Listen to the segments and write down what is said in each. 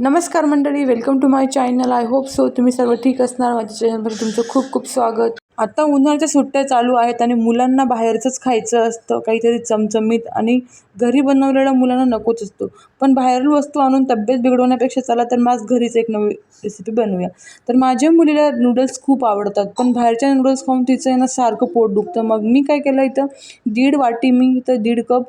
नमस्कार मंडळी welcome to my channel I hope so तुम्ही सर्व ठीक असणार. माझ्या चॅनलमध्ये तुमचं खूप खूप स्वागत. आता उन्हाळ्याच्या सुट्ट्या चालू आहेत आणि मुलांना बाहेरचंच खायचं असतं. काहीतरी चमचमीत आणि घरी बनवलेलं मुलांना नकोच असतो. पण बाहेरील वस्तू आणून तब्येत बिघडवण्यापेक्षा चला तर माझ घरीच एक नवी रेसिपी बनवूया. तर माझ्या मुलीला नूडल्स खूप आवडतात. पण बाहेरच्या नूडल्स खाऊन तिचं आहे ना सारखं पोट दुखतं. मग मी काय केलं इथं? दीड वाटी मी इथं दीड कप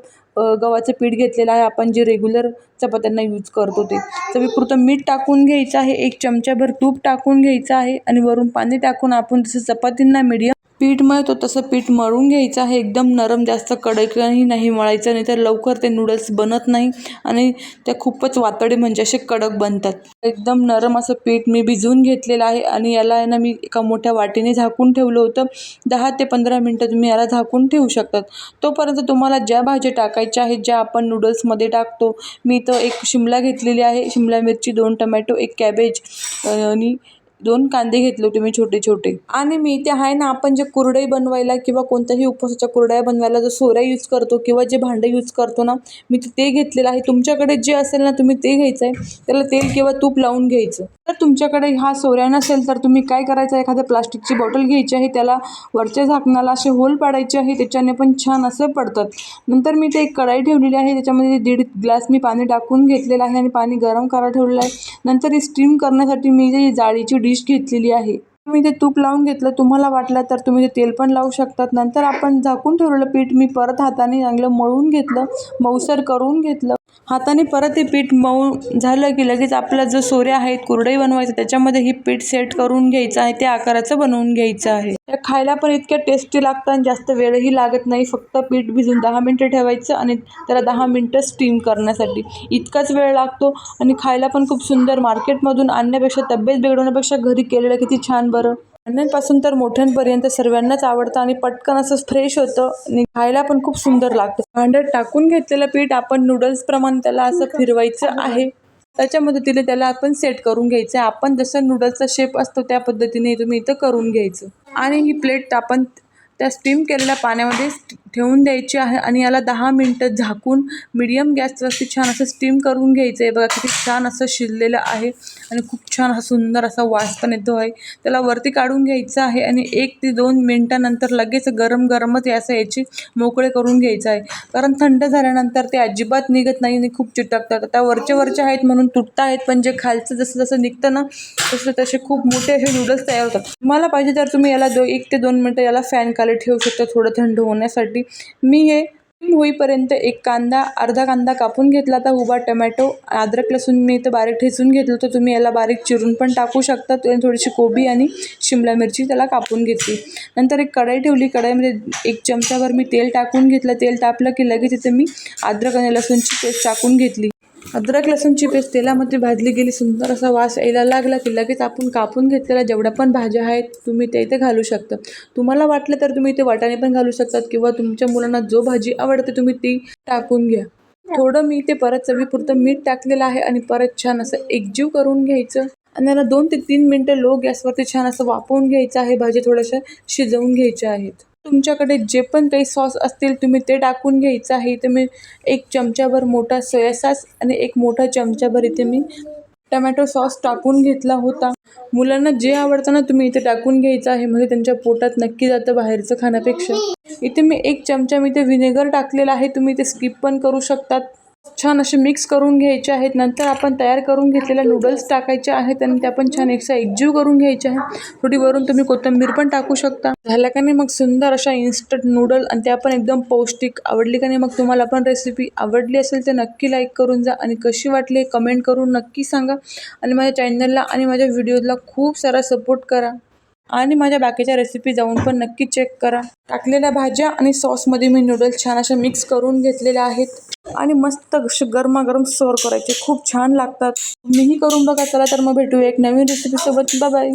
गव्हाचं पीठ घेतलेलं आहे. आपण जे रेग्युलर चपात्यांना यूज करतो ते. चवीपुरतं मीठ टाकून घ्यायचं आहे. एक चमचाभर तूप टाकून घ्यायचं आहे. आणि वरून पाणी टाकून आपण जसं चपातींना मीडियम पीठ मळतो तसं पीठ मळून घ्यायचं आहे. एकदम नरम जास्त कडकही नाही मळायचं नाही तर लवकर ते नूडल्स बनत नाही आणि त्या खूपच वातडे म्हणजे असे कडक बनतात. एकदम नरम असं पीठ मी भिजवून घेतलेलं आहे आणि याला आहे ना मी एका मोठ्या वाटीने झाकून ठेवलं होतं. दहा ते पंधरा मिनटं तुम्ही याला झाकून ठेवू शकतात. तोपर्यंत तुम्हाला ज्या भाज्या टाकायच्या आहेत ज्या आपण नूडल्समध्ये टाकतो मी तर एक शिमला घेतलेली आहे. शिमला मिरची दोन टमॅटो एक कॅबेज आणि दोन कांदे घेतले होते मी छोटे छोटे. आणि मी ते आहे ना आपण जे कुरडई बनवायला किंवा कोणत्याही उपवासाच्या कुरड्या बनवायला जो सोऱ्या यूज करतो किंवा जे भांडं यूज करतो ना मी ते- ते घेतलेलं आहे. तुमच्याकडे जे असेल ना तुम्ही ते घ्यायचं आहे त्याला तेल किंवा तूप लावून घ्यायचं. तर तुमच्याकडे हा सोऱ्या नसेल तर तुम्ही काय करायचं? एखाद्या प्लास्टिकची बॉटल घ्यायची आहे त्याला वरच्या झाकणाला असे होल पाडायचे आहे त्याच्याने पण छान असं पडतात. नंतर मी ते एक कढाई ठेवलेली आहे त्याच्यामध्ये दीड ग्लास मी पाणी टाकून घेतलेलं आहे आणि पाणी गरम करायला ठेवलेलं आहे. नंतर ही स्टीम करण्यासाठी मी जे जाळीची डिश घेतलेली आहे. मी ते तूप लावून घेतलं तुम्हाला वाटलं तर तुम्ही ते तेल पण लावू शकतात. नंतर आपण झाकून ठेवलेलं पीठ मी परत हाताने चांगलं मळून घेतलं मऊसर करून घेतलं. हाताने परत ते पीठ मऊ झालं की लगेच आपला जो सोऱ्या आहेत कुरडई बनवायचं त्याच्यामध्ये ही पीठ सेट करून घ्यायचं आहे त्या आकाराचं बनवून घ्यायचं आहे. त्या खायला पण इतक्या टेस्टी लागतात आणि जास्त वेळही लागत नाही. फक्त पीठ भिजून दहा मिनटं ठेवायचं आणि त्याला दहा मिनटं स्टीम करण्यासाठी. इतकाच वेळ लागतो आणि खायला पण खूप सुंदर. मार्केटमधून आणण्यापेक्षा तब्येत बिघडवण्यापेक्षा घरी केलेलं किती छान बरं. लहानांपासून तर मोठ्यांपर्यंत सर्वांनाच आवडतं आणि पटकन असं फ्रेश होतं. आणि खायला पण खूप सुंदर लागतं. भांड्यात टाकून घेतलेलं पीठ आपण नूडल्स प्रमाण त्याला असं फिरवायचं आहे. त्याच्या मदतीने त्याला आपण सेट करून घ्यायचं आपण जसं नूडल्सचा शेप असतो त्या पद्धतीने तुम्ही इथं करून घ्यायचं. आणि ही प्लेट आपण त्या स्टीम केलेल्या पाण्यामध्ये ठेवून द्यायची आहे आणि याला दहा मिनटं झाकून मिडियम गॅसवरती छान असं स्टीम करून घ्यायचं आहे बघा किती छान असं शिजलेलं आहे आणि खूप छान असा सुंदर असा वास पण येतो आहे. त्याला वरती काढून घ्यायचं आहे आणि एक ते दोन मिनटानंतर लगेच गरम गरमच असं याची मोकळे करून घ्यायचं आहे. कारण थंड झाल्यानंतर ते अजिबात निघत नाही आणि खूप चिटकतात. आता वरचे वरचे आहेत म्हणून तुटता आहेत पण जे खालचं जसं जसं निघतं ना तसं तसे खूप मोठे असे नूडल्स तयार होतात. तुम्हाला पाहिजे तर तुम्ही याला दो एक ते दोन मिनटं याला फॅन खाली ठेवू शकता थोडं थंड होण्यासाठी. मी हे होईपर्यंत एक कांदा अर्धा कांदा कापून घेतला आता उभा टमॅटो अद्रक लसूण मी इथं बारीक ठेचून घेतलं तर तुम्ही याला बारीक चिरून पण टाकू शकता. थोडीशी कोबी आणि शिमला मिरची त्याला कापून घेतली. नंतर एक कढई ठेवली. कढाईमध्ये एक चमचाभर मी तेल टाकून घेतलं. तेल तापलं की लगेच तिथे मी अद्रक आणि लसूणची पेस्ट टाकून घेतली. अद्रक लसूणची पेस्ट तेलामध्ये भाजली गेली सुंदर असा वास यायला लागला की लगेच आपण कापून घेतलेल्या जेवढ्या पण भाज्या आहेत तुम्ही ते इथे घालू शकता. तुम्हाला वाटलं तर तुम्ही इथे वाटाणे पण घालू शकतात किंवा तुमच्या मुलांना जो भाजी आवडते तुम्ही ती टाकून घ्या. थोडं मी ते परत चवीपुरतं मीठ टाकलेलं आहे आणि परत छान असं एकजीव करून घ्यायचं. आणि याला दोन ते तीन मिनटं लो गॅसवरती छान असं वापरून घ्यायचं आहे भाजी थोड्याशा शिजवून घ्यायच्या आहेत. तुमच्याकडे जे पण काही सॉस असतील तुम्ही ते टाकून घ्यायचं आहे. इथे मी एक चमचाभर मोठा सोया सॉस आणि एक मोठा चमचाभर इथे मी टमॅटो सॉस टाकून घेतला होता. मुलांना जे आवडतं ना तुम्ही इथे टाकून घ्यायचं आहे. म्हणजे त्यांच्या पोटात नक्की जातं बाहेरचं खाण्यापेक्षा. इथे मी एक चमचा मी ते व्हिनेगर टाकलेला आहे. तुम्ही ते स्किप पण करू शकतात. छान असे मिक्स करून घ्यायचे आहेत. नंतर आपण तयार करून घेतलेल्या नूडल्स टाकायचे आहेत आणि त्या पण छान एकसा एकजीव करून घ्यायचे आहेत. थोडी वरून तुम्ही कोथिंबीर पण टाकू शकता. झाल्या का नाही मग सुंदर अशा इन्स्टंट नूडल आणि त्या पण एकदम पौष्टिक आवडली का नाही मग तुम्हाला पण रेसिपी आवडली असेल तर नक्की लाईक करून जा आणि कशी वाटली हे कमेंट करून नक्की सांगा. आणि माझ्या चॅनलला आणि माझ्या व्हिडिओला खूप सारा सपोर्ट करा. आणि माझ्या बाकीच्या रेसिपी जाऊन पण नक्की चेक करा. टाकलेल्या भाज्या आणि सॉसमध्ये मी नूडल्स छान अशा मिक्स करून घेतलेल्या आहेत. आणि मस्त गरमागरम सर्व करायचे. खूप छान लागतात. मीही करून बघा चला तर मग भेटूया एक नवीन रेसिपीसोबत बाय